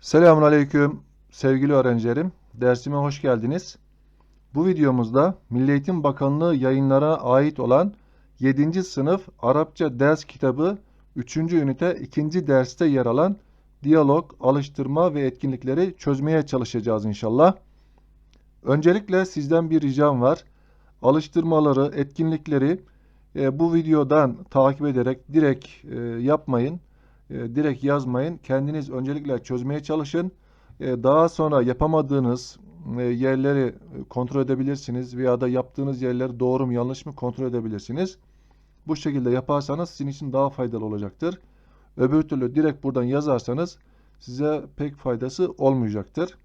Selamun Aleyküm sevgili öğrencilerim. Dersime hoş geldiniz. Bu videomuzda Milli Eğitim Bakanlığı yayınlara ait olan 7. sınıf Arapça ders kitabı 3. ünite 2. derste yer alan diyalog, alıştırma ve etkinlikleri çözmeye çalışacağız inşallah. Öncelikle sizden bir ricam var. Alıştırmaları, etkinlikleri e, bu videodan takip ederek direkt e, yapmayın. E, direkt yazmayın. Kendiniz öncelikle çözmeye çalışın. E, daha sonra yapamadığınız e, yerleri e, kontrol edebilirsiniz veya da yaptığınız yerleri doğru mu yanlış mı kontrol edebilirsiniz. Bu şekilde yaparsanız sizin için daha faydalı olacaktır. Öbür türlü direkt buradan yazarsanız size pek faydası olmayacaktır.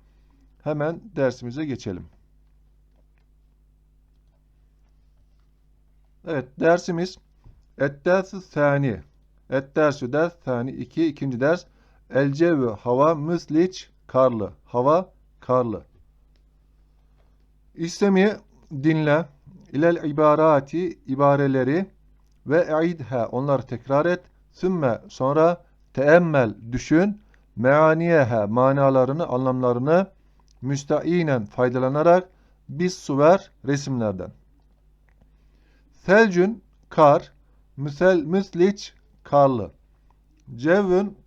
Hemen dersimize geçelim. Evet dersimiz Et-Dersi Sani. Et-Dersü ders Sani 2 ikinci ders El cevü hava müsliç karlı. Hava karlı. İstemi dinle ilel ibarati ibareleri ve eidha onları tekrar et. Sümme sonra teemmel düşün meaniyeha manalarını anlamlarını müstainen faydalanarak biz suver resimlerden. Selcün kar, müsel müsliç karlı. Cevün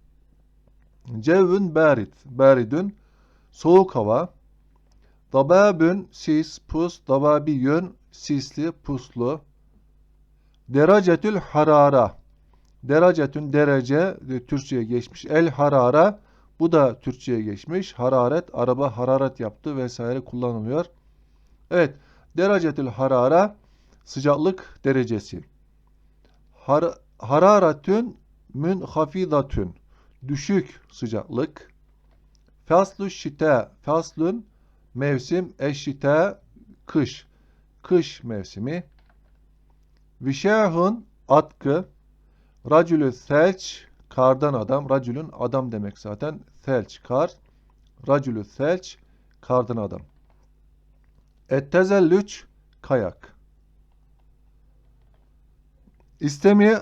cevün barit, baridün soğuk hava. Dababün sis, pus, dababiyün sisli, puslu. Derecetül harara. Derecetün derece e, Türkçe'ye geçmiş. El harara bu da Türkçe'ye geçmiş. Hararet araba hararet yaptı vesaire kullanılıyor. Evet. Derecetül harara sıcaklık derecesi. Har hararetün münhafidatün düşük sıcaklık. Faslu şite faslun mevsim eşite kış kış mevsimi. Vişahun atkı racülü selç kardan adam racülün adam demek zaten selç kar racülü selç kardan adam. Ettezellüç kayak. İstemi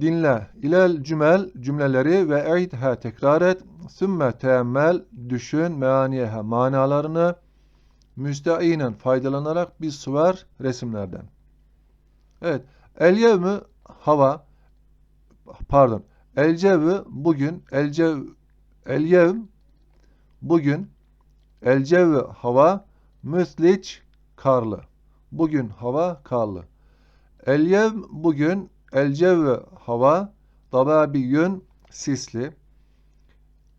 dinle. İlel cümel cümleleri ve eidha tekrar et. Sümme teemmel düşün meaniyeha manalarını müsteinen faydalanarak bir suver resimlerden. Evet. El yevmü hava pardon. El cevü bugün el cev el yevm bugün el cevü hava müsliç karlı. Bugün hava karlı. El yevm bugün El cevve hava, dababiyün sisli.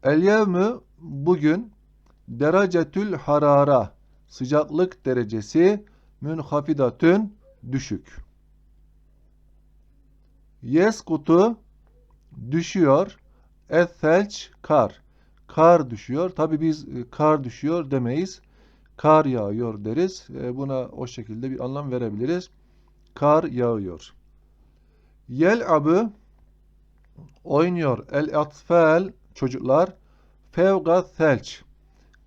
El yevmü bugün derecetül harara sıcaklık derecesi münhafidatün düşük. Yeskutu düşüyor. Ethelç kar. Kar düşüyor. Tabi biz e, kar düşüyor demeyiz. Kar yağıyor deriz. E, buna o şekilde bir anlam verebiliriz. Kar yağıyor. Yel'abı oynuyor. El atfel çocuklar. Fevga selç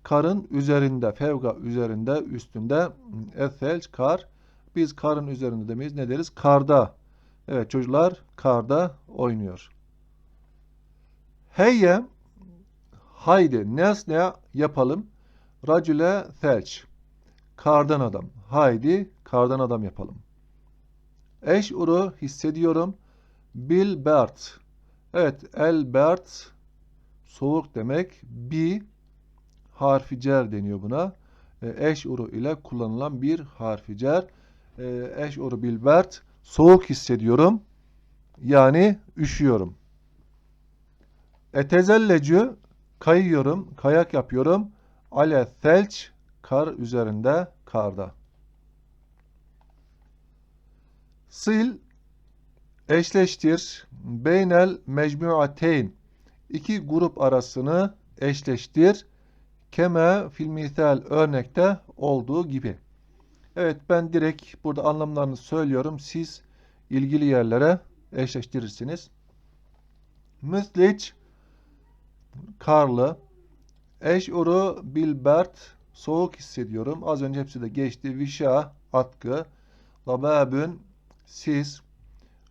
karın üzerinde fevga üzerinde üstünde. Ethelç kar. Biz karın üzerinde demeyiz. Ne deriz? Karda. Evet çocuklar karda oynuyor. Heyye. Haydi nesne yapalım? Racüle selç kardan adam. Haydi kardan adam yapalım Eş'uru hissediyorum. Bilbert. Evet, elbert soğuk demek. Bi harfi cer deniyor buna. E, eş'uru ile kullanılan bir harfi cer. E, eş'uru bilbert soğuk hissediyorum. Yani üşüyorum. Etezellecü kayıyorum, kayak yapıyorum. Ale selç kar üzerinde, karda. Sil eşleştir beynel mecmuateyn iki grup arasını eşleştir keme fil misal örnekte olduğu gibi. Evet ben direkt burada anlamlarını söylüyorum. Siz ilgili yerlere eşleştirirsiniz. Müsliç karlı eşuru bilbert soğuk hissediyorum. Az önce hepsi de geçti. Vişa atkı lababün siz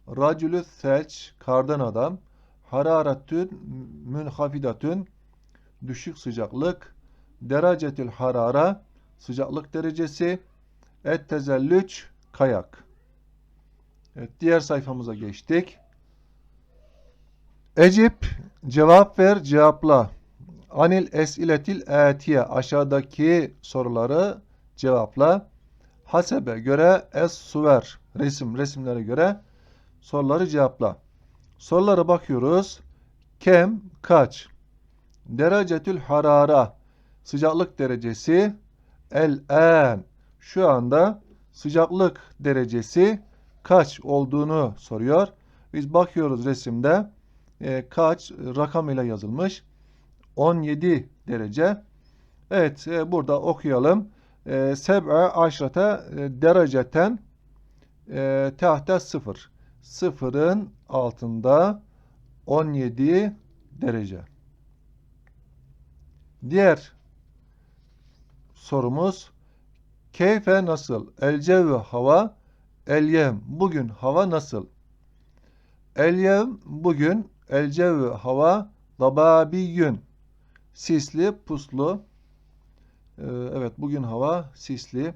racülü selç kardan adam hararetün münhafidatün düşük sıcaklık. Derecetül harara sıcaklık derecesi. Et tezellüç kayak. Evet, diğer sayfamıza geçtik. Ecip cevap ver cevapla. Anil esiletil etiye aşağıdaki soruları cevapla. Hasebe göre es suver resim resimlere göre soruları cevapla. Sorulara bakıyoruz. Kem kaç? Derecetül harara sıcaklık derecesi el en şu anda sıcaklık derecesi kaç olduğunu soruyor. Biz bakıyoruz resimde e, kaç rakam ile yazılmış. 17 derece. Evet e, burada okuyalım. E, seb'e aşrata e, dereceten e, tahta sıfır. Sıfırın altında 17 derece. Diğer sorumuz keyfe nasıl? El hava Elyem bugün hava nasıl? Elyem bugün el hava dababiyyün sisli puslu ee, evet bugün hava sisli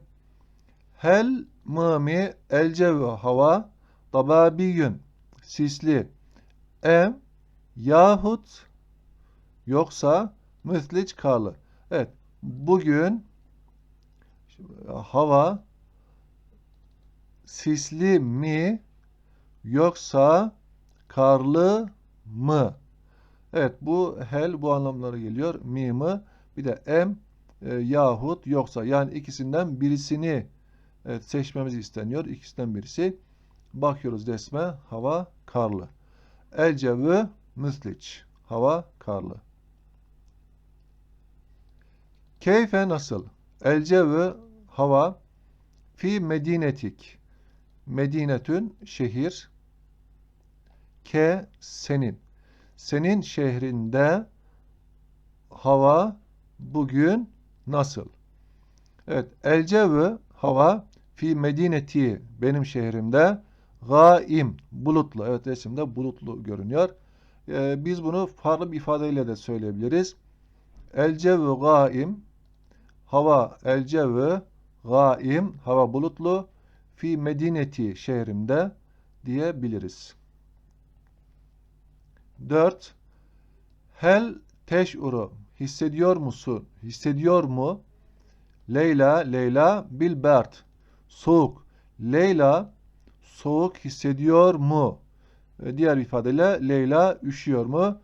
hel mami el hava dababiyyün sisli em yahut yoksa müthliç karlı evet bugün hava sisli mi yoksa karlı mı? Evet bu hel bu anlamlara geliyor. Mi mi? Bir de em e, yahut yoksa yani ikisinden birisini evet, seçmemiz isteniyor. İkisinden birisi. Bakıyoruz resme hava karlı. El cevvi müsliç. Hava karlı. Keyfe nasıl? El cevvi hava fi medinetik. Medinetün şehir. Ke senin. Senin şehrinde hava bugün nasıl? Evet. Elcevi hava fi medineti benim şehrimde gaim bulutlu. Evet resimde bulutlu görünüyor. Ee, biz bunu farklı bir ifadeyle de söyleyebiliriz. Elcevi gaim hava elcevi gaim hava bulutlu fi medineti şehrimde diyebiliriz. 4. Hel teş'uru hissediyor musun? Hissediyor mu? Leyla, Leyla bil bert. Soğuk. Leyla soğuk hissediyor mu? Diğer ifadeyle Leyla üşüyor mu?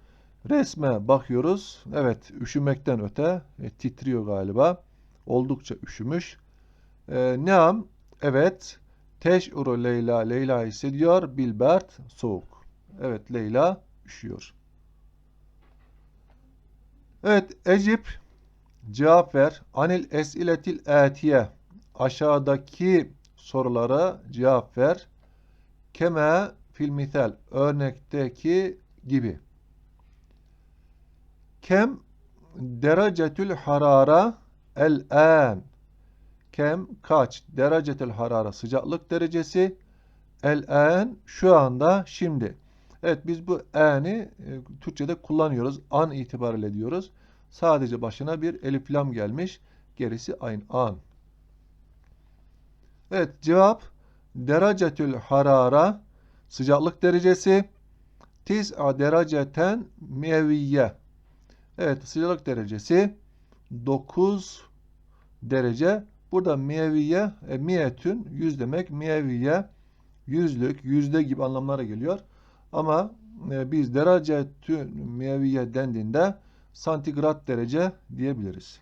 Resme bakıyoruz. Evet üşümekten öte e, titriyor galiba. Oldukça üşümüş. E, Neam evet Teş'uru Leyla, Leyla hissediyor. Bilbert, soğuk. Evet, Leyla üşüyor. Evet, Ecip cevap ver. Anil esiletil etiye. Aşağıdaki sorulara cevap ver. Keme fil misal. Örnekteki gibi. Kem derecetül harara el-an kem kaç derecetel harara sıcaklık derecesi el en şu anda şimdi. Evet biz bu en'i e, Türkçe'de kullanıyoruz. An itibariyle diyoruz. Sadece başına bir elif lam gelmiş. Gerisi aynı an. Evet cevap derecetül harara sıcaklık derecesi tis'a dereceten miyeviye. Evet sıcaklık derecesi 9 derece Burada miyeviye, e, miyetün yüz demek. Miyeviye yüzlük, yüzde gibi anlamlara geliyor. Ama e, biz derecetün miyeviye dendiğinde santigrat derece diyebiliriz.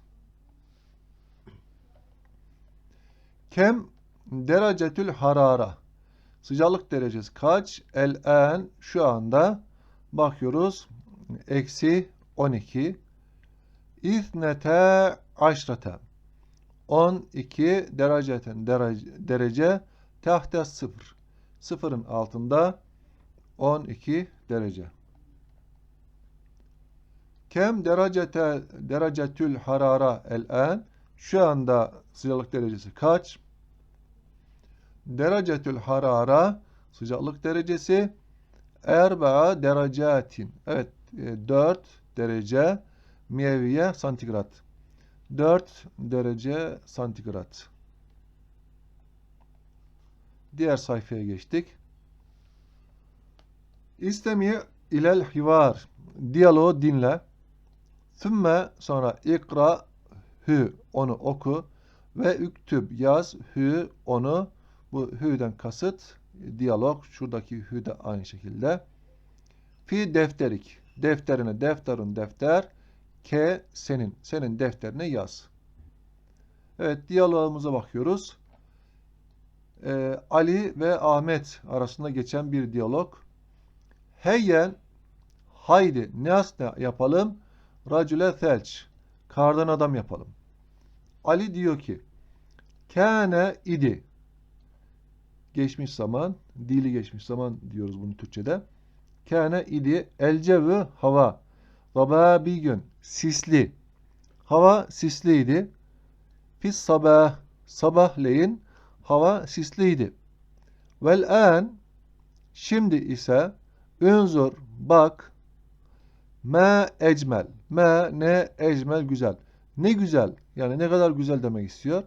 Kem derecetül harara. Sıcaklık derecesi kaç? El en şu anda bakıyoruz. Eksi 12. İznete aşrete. 12 dereceten derece, derece tahta 0. Sıfırın altında 12 derece. Kem derecete derecetül harara el-en şu anda sıcaklık derecesi kaç? Derecetül harara sıcaklık derecesi erba'a derecetin. Evet 4 e, derece miyeviye santigrat. 4 derece santigrat. Diğer sayfaya geçtik. İstemi ilel hivar. Diyaloğu dinle. Sümme sonra ikra hü onu oku ve üktüb yaz hü onu bu hü'den kasıt diyalog şuradaki hü de aynı şekilde. Fi defterik defterine defterun defter ke senin senin defterine yaz. Evet diyalogumuza bakıyoruz. Ee, Ali ve Ahmet arasında geçen bir diyalog. Heyyen haydi ne yapalım? Racüle felç. Kardan adam yapalım. Ali diyor ki Kâne idi. Geçmiş zaman, dili geçmiş zaman diyoruz bunu Türkçe'de. Kâne idi elcevü hava. Gaba bir gün sisli. Hava sisliydi. Fis sabah sabahleyin hava sisliydi. Vel an şimdi ise ünzur bak me ecmel. Me ne ecmel güzel. Ne güzel. Yani ne kadar güzel demek istiyor.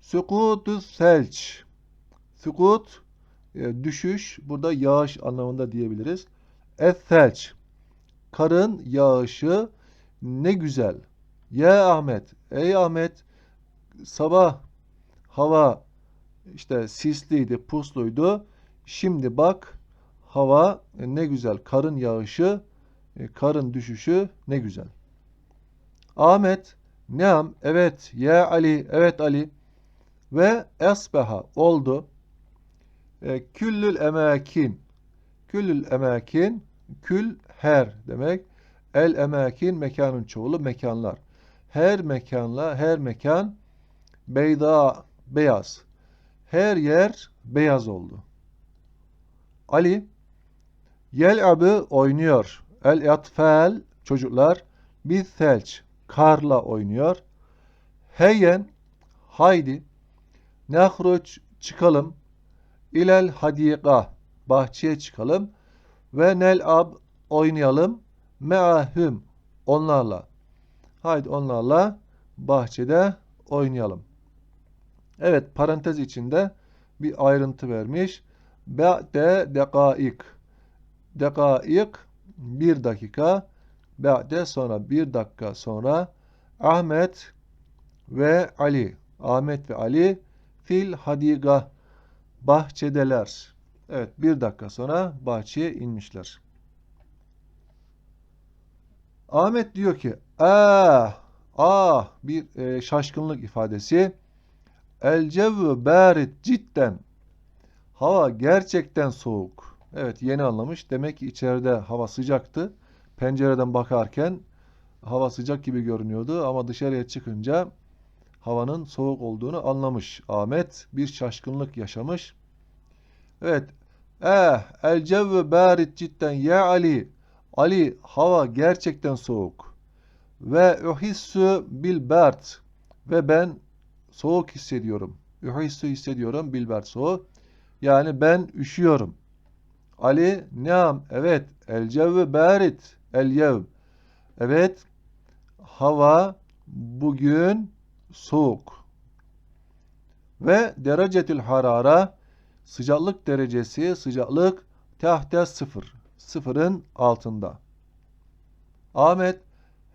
Sukutu selç. Sukut e, düşüş. Burada yağış anlamında diyebiliriz. Es-selç. Karın yağışı ne güzel. Ya Ahmet. Ey Ahmet. Sabah hava işte sisliydi, pusluydu. Şimdi bak hava e, ne güzel. Karın yağışı, e, karın düşüşü ne güzel. Ahmet, Neam, evet, ya Ali, evet Ali ve esbeha oldu. E, küllül emakin, küllül emakin, kül her demek. El emakin mekanın çoğulu mekanlar. Her mekanla her mekan beyda beyaz. Her yer beyaz oldu. Ali yel'abı oynuyor. El atfal çocuklar bir selç karla oynuyor. Heyen haydi nehruç çıkalım ilel hadika bahçeye çıkalım ve nel ab oynayalım meahüm onlarla. Haydi onlarla bahçede oynayalım. Evet parantez içinde bir ayrıntı vermiş. Ba'de dekaik. Dekaik bir dakika. Ba'de sonra bir dakika sonra Ahmet ve Ali. Ahmet ve Ali fil hadiga bahçedeler. Evet bir dakika sonra bahçeye inmişler. Ahmet diyor ki ah ah bir e, şaşkınlık ifadesi. El cevvü bârit cidden. Hava gerçekten soğuk. Evet yeni anlamış. Demek ki içeride hava sıcaktı. Pencereden bakarken hava sıcak gibi görünüyordu ama dışarıya çıkınca havanın soğuk olduğunu anlamış. Ahmet bir şaşkınlık yaşamış. Evet. Eh el cevvü bârit cidden ya Ali. Ali hava gerçekten soğuk. Ve uhissu bil bert. Ve ben soğuk hissediyorum. Uhissu hissediyorum bil bert soğuk. Yani ben üşüyorum. Ali neam evet el cevvü bârit el yev. Evet hava bugün soğuk. Ve derecetül harara sıcaklık derecesi sıcaklık tahte sıfır. Sıfırın altında. Ahmet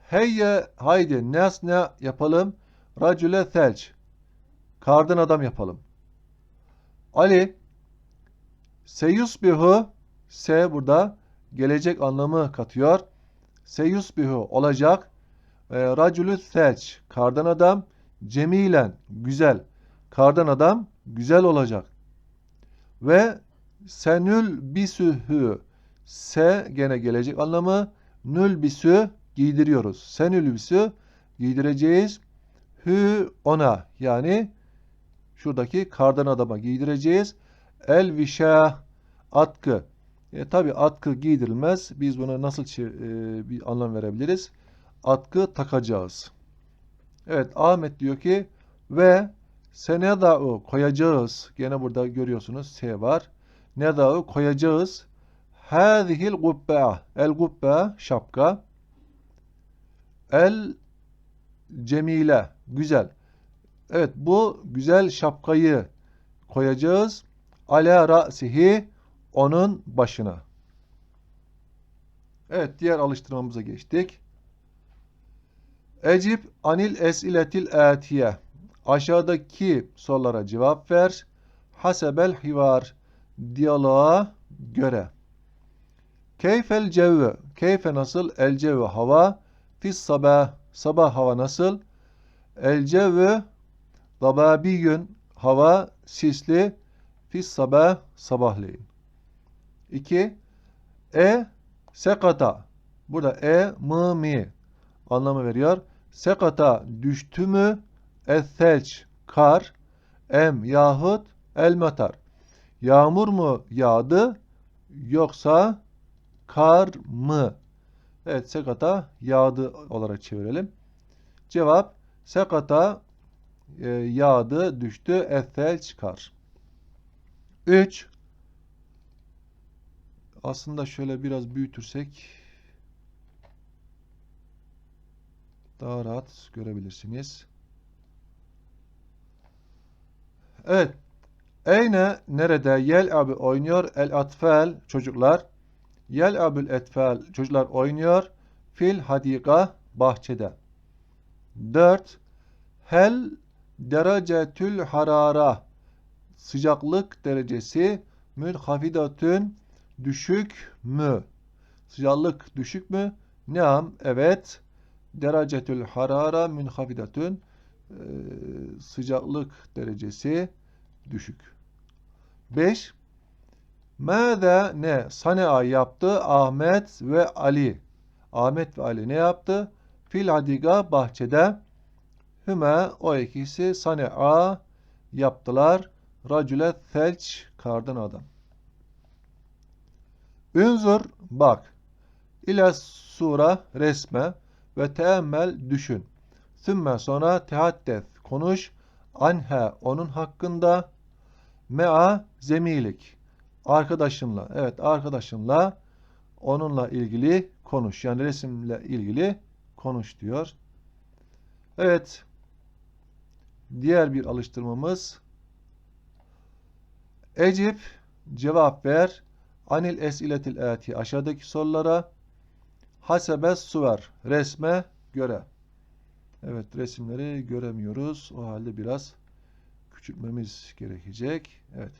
heyye haydi nes ne yapalım? Racüle telç. Kardan adam yapalım. Ali seyusbihu se burada gelecek anlamı katıyor. Seyusbihu olacak. E, Racülü selç kardan adam cemilen güzel. Kardan adam güzel olacak. Ve senül bisühü se gene gelecek anlamı nül bisü giydiriyoruz. Senül bisü giydireceğiz. Hü ona yani şuradaki kardan adama giydireceğiz. El vişah atkı. E, tabi atkı giydirilmez. Biz buna nasıl e, bir anlam verebiliriz? Atkı takacağız. Evet Ahmet diyor ki ve seneda'u koyacağız. Gene burada görüyorsunuz S var. Neda'u koyacağız. Hâzihil gubbe'a. El gubbe'a şapka. El cemile. Güzel. Evet bu güzel şapkayı koyacağız. Ala ra'sihi onun başına. Evet diğer alıştırmamıza geçtik. Ecib anil esiletil atiye. Aşağıdaki sorulara cevap ver. Hasebel hivar. Diyaloğa göre. Keyfel cevve. Keyfe nasıl? El cevve hava. Fis sabah. Sabah hava nasıl? El cevve dababiyün. Hava sisli. Fis sabah. Sabahleyin. 2. E sekata. Burada e mı mi anlamı veriyor. Sekata düştü mü? Ethelç kar. Em yahut el matar. Yağmur mu yağdı yoksa kar mı? Evet sekata yağdı olarak çevirelim. Cevap sekata e, yağdı, düştü, ethel çıkar. 3 Aslında şöyle biraz büyütürsek daha rahat görebilirsiniz. Evet. Eyne nerede? Yel abi oynuyor. El atfel çocuklar. Yel abül etfel çocuklar oynuyor. Fil hadika bahçede. 4. Hel derecetül harara sıcaklık derecesi münhafidatün düşük mü? Sıcaklık düşük mü? Neam evet. Derecetül harara münhafidatün e, sıcaklık derecesi düşük. 5. Mâze ne? Sanea yaptı Ahmet ve Ali. Ahmet ve Ali ne yaptı? Fil hadiga bahçede. Hüme o ikisi sanea yaptılar. Racüle felç kardan adam. Ünzur bak. İle sura resme ve teemmel düşün. Sümme sonra tehaddes konuş. Anhe onun hakkında. Mea zemilik. Arkadaşınla. Evet arkadaşınla onunla ilgili konuş. Yani resimle ilgili konuş diyor. Evet. Diğer bir alıştırmamız. Ecip cevap ver. Anil esiletil ati aşağıdaki sorulara hasebes suver resme göre. Evet resimleri göremiyoruz. O halde biraz küçültmemiz gerekecek. Evet.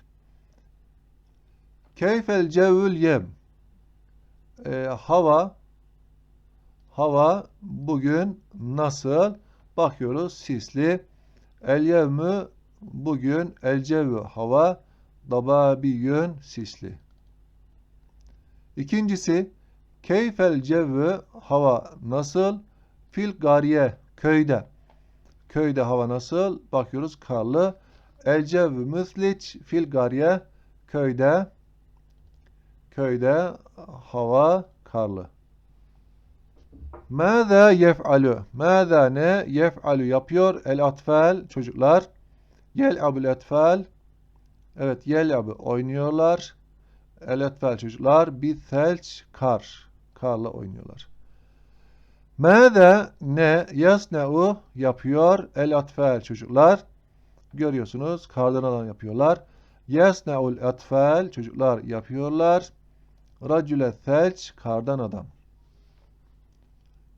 Keyfel cevül yem. Ee, hava hava bugün nasıl? Bakıyoruz sisli. El yevmü bugün el cevü hava dababiyün sisli. İkincisi keyfel cevvü hava nasıl? Fil gariye köyde. Köyde hava nasıl? Bakıyoruz karlı. El cevvü müsliç fil gariye köyde köyde hava karlı. Mâzâ yef'alü. Mâzâ ne? Yef'alü yapıyor. El atfal çocuklar. Yel abul etfal. Evet yel abı oynuyorlar. El etfal çocuklar. Bir thelç kar. Karla oynuyorlar. Mâzâ ne? Yasne'u yapıyor. El atfal çocuklar. Görüyorsunuz. Kardan alan yapıyorlar. Yasne'ul etfal çocuklar yapıyorlar. Racüle thelç kardan adam.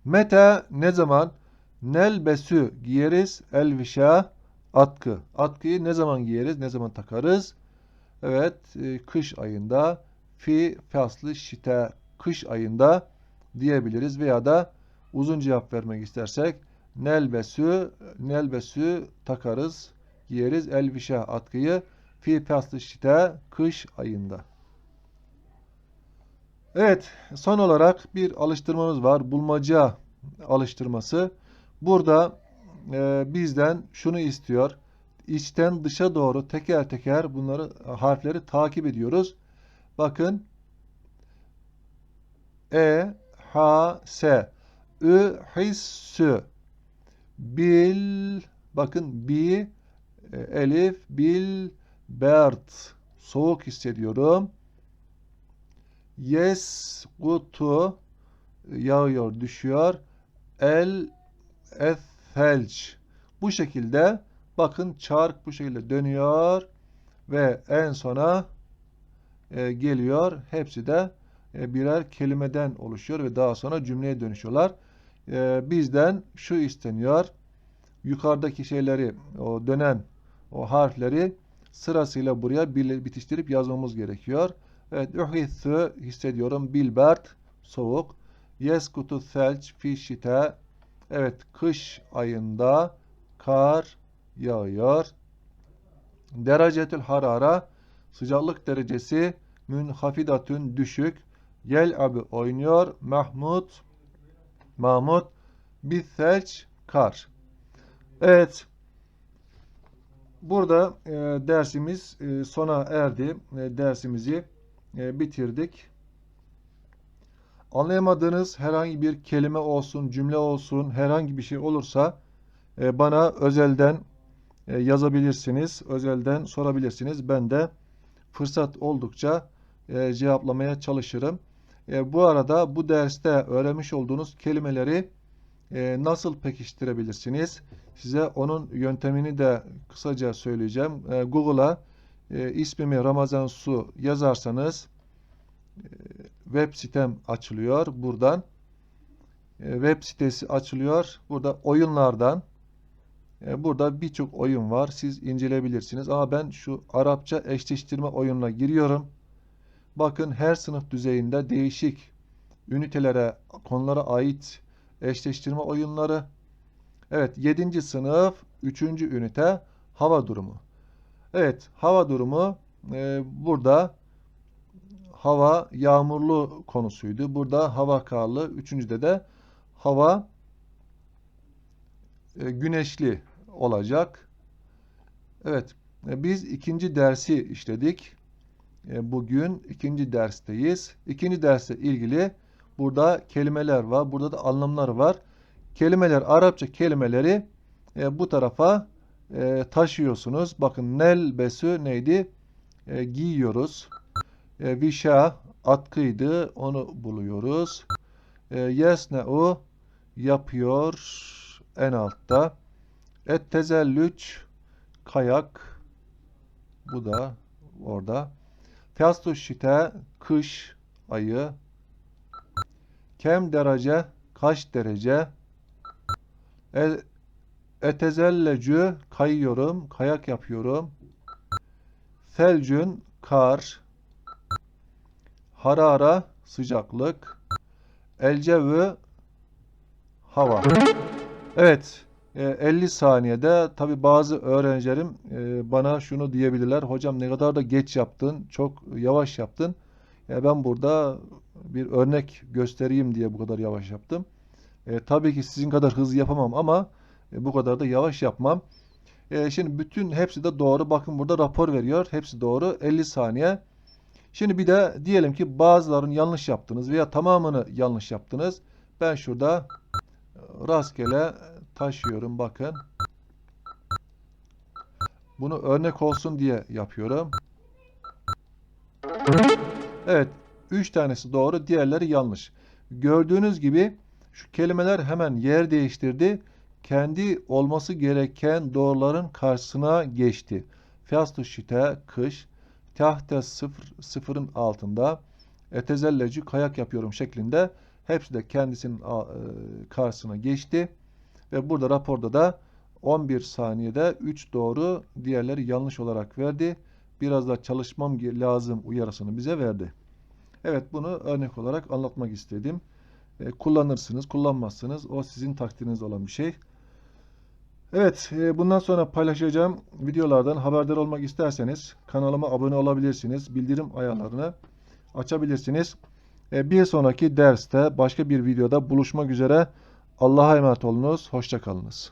Mete ne zaman? Nelbesü giyeriz. Elvişa atkı. Atkıyı ne zaman giyeriz? Ne zaman takarız? Evet e, kış ayında fi faslı şite kış ayında diyebiliriz veya da uzun cevap vermek istersek nelbesü nelbesü takarız giyeriz elvişa atkıyı fi faslı şite kış ayında. Evet, son olarak bir alıştırmamız var. Bulmaca alıştırması. Burada e, bizden şunu istiyor. İçten dışa doğru teker teker bunları harfleri takip ediyoruz. Bakın E, H, S, Ü, Hissü, Bil, bakın Bi, e, Elif, Bil, Bert, soğuk hissediyorum. Yes, gutu, yağıyor, düşüyor. el ethelç. Bu şekilde bakın çark bu şekilde dönüyor ve en sona e, geliyor. Hepsi de e, birer kelimeden oluşuyor ve daha sonra cümleye dönüşüyorlar. E, bizden şu isteniyor. Yukarıdaki şeyleri, o dönen o harfleri sırasıyla buraya bitiştirip yazmamız gerekiyor. Evet, uhissü hissediyorum. Bilbert soğuk. Yeskutu selç fi şite. Evet, kış ayında kar yağıyor. Derecetül harara sıcaklık derecesi münhafidatün düşük. Yel abi oynuyor. Mahmud Mahmud Bithelç kar. Evet. Burada e, dersimiz e, sona erdi. E, dersimizi e, bitirdik. Anlayamadığınız herhangi bir kelime olsun, cümle olsun, herhangi bir şey olursa e, bana özelden e, yazabilirsiniz. Özelden sorabilirsiniz. Ben de fırsat oldukça e, cevaplamaya çalışırım. Bu arada bu derste öğrenmiş olduğunuz kelimeleri nasıl pekiştirebilirsiniz? Size onun yöntemini de kısaca söyleyeceğim. Google'a e, ismimi Ramazan Su yazarsanız web sitem açılıyor. Buradan e, web sitesi açılıyor. Burada oyunlardan e, burada birçok oyun var. Siz inceleyebilirsiniz. Ama ben şu Arapça eşleştirme oyununa giriyorum. Bakın her sınıf düzeyinde değişik ünitelere, konulara ait eşleştirme oyunları. Evet, 7. sınıf 3. ünite hava durumu. Evet, hava durumu e, burada hava yağmurlu konusuydu. Burada hava karlı. Üçüncüde de hava e, güneşli olacak. Evet, e, biz ikinci dersi işledik. E, bugün ikinci dersteyiz. İkinci derste ilgili burada kelimeler var. Burada da anlamlar var. Kelimeler, Arapça kelimeleri bu tarafa taşıyorsunuz. Bakın nelbesü neydi? Giyiyoruz. E, vişa atkıydı. Onu buluyoruz. E, yesne'u yapıyor en altta. Et tezellüç kayak bu da orada. Fiyastu şite kış ayı. Kem derece kaç derece? E, etezellecü kayıyorum, kayak yapıyorum. Selcün kar. Harara sıcaklık. Elcevü hava. Evet. e, 50 saniyede tabi bazı öğrencilerim e, bana şunu diyebilirler. Hocam ne kadar da geç yaptın, çok yavaş yaptın. E, ben burada bir örnek göstereyim diye bu kadar yavaş yaptım. E, tabii ki sizin kadar hızlı yapamam ama e, bu kadar da yavaş yapmam. E, şimdi bütün hepsi de doğru. Bakın burada rapor veriyor. Hepsi doğru. 50 saniye. Şimdi bir de diyelim ki bazılarını yanlış yaptınız veya tamamını yanlış yaptınız. Ben şurada rastgele taşıyorum bakın. Bunu örnek olsun diye yapıyorum. Evet. 3 tanesi doğru. Diğerleri yanlış. Gördüğünüz gibi şu kelimeler hemen yer değiştirdi. Kendi olması gereken doğruların karşısına geçti. Fiyastu şite kış. Tahte sıfır, sıfırın altında. Etezelleci kayak yapıyorum şeklinde. Hepsi de kendisinin e, karşısına geçti. Ve burada raporda da 11 saniyede 3 doğru, diğerleri yanlış olarak verdi. Biraz da çalışmam lazım uyarısını bize verdi. Evet bunu örnek olarak anlatmak istedim. E, kullanırsınız, kullanmazsınız. O sizin takdiriniz olan bir şey. Evet, e, bundan sonra paylaşacağım videolardan haberdar olmak isterseniz kanalıma abone olabilirsiniz. Bildirim ayarlarını açabilirsiniz. E, bir sonraki derste başka bir videoda buluşmak üzere. Allah'a emanet olunuz. Hoşça kalınız.